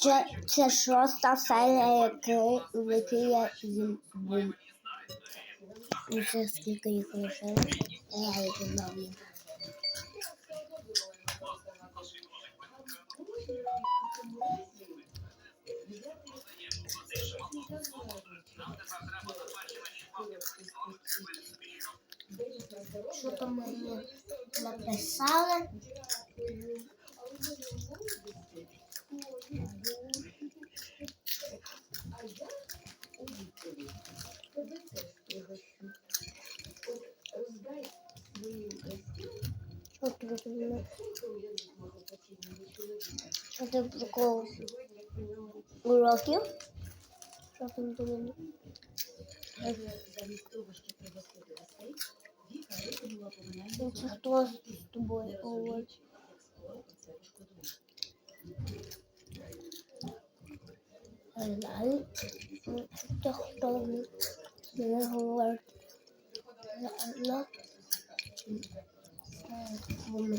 Це, це шоста серія, який, в я їм був. Це скільки їх лишилось, я їх знав. Що там мені написали? У мене? Що це прикол? Уроків? Що там мене? Це хто з тобою говорить? Далі. Це хто не говорить? Ла. Вони.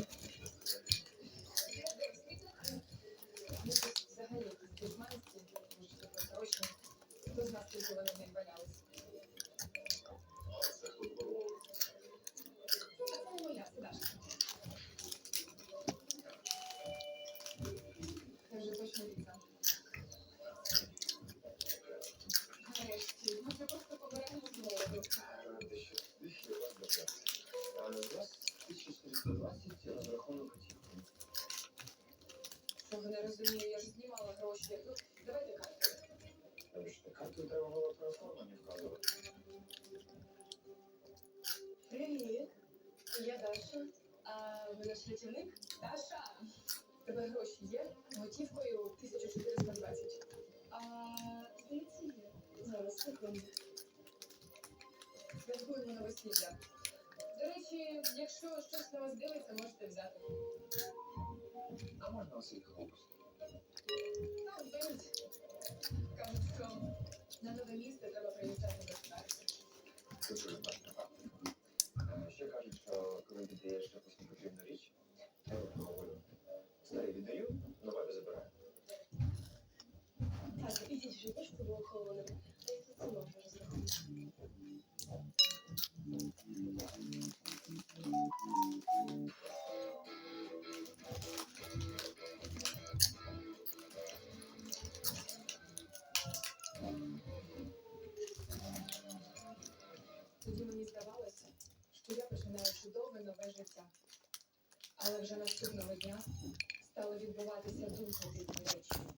Чого не розумію, я ж знімала гроші. Ну, давайте карту. Карту треба було про оформлення вказувати. Привіт, я Даша. А ви наш рятівник? Даша! Тебе гроші є? Готівкою 1420. А, здається, є. Зараз, секунду. Святкуємо на весілля. До речі, якщо щось на вас дивиться, можете взяти. Кому она у всех глупость? Чудове нове життя. Але вже наступного дня стало відбуватися дуже різні речі.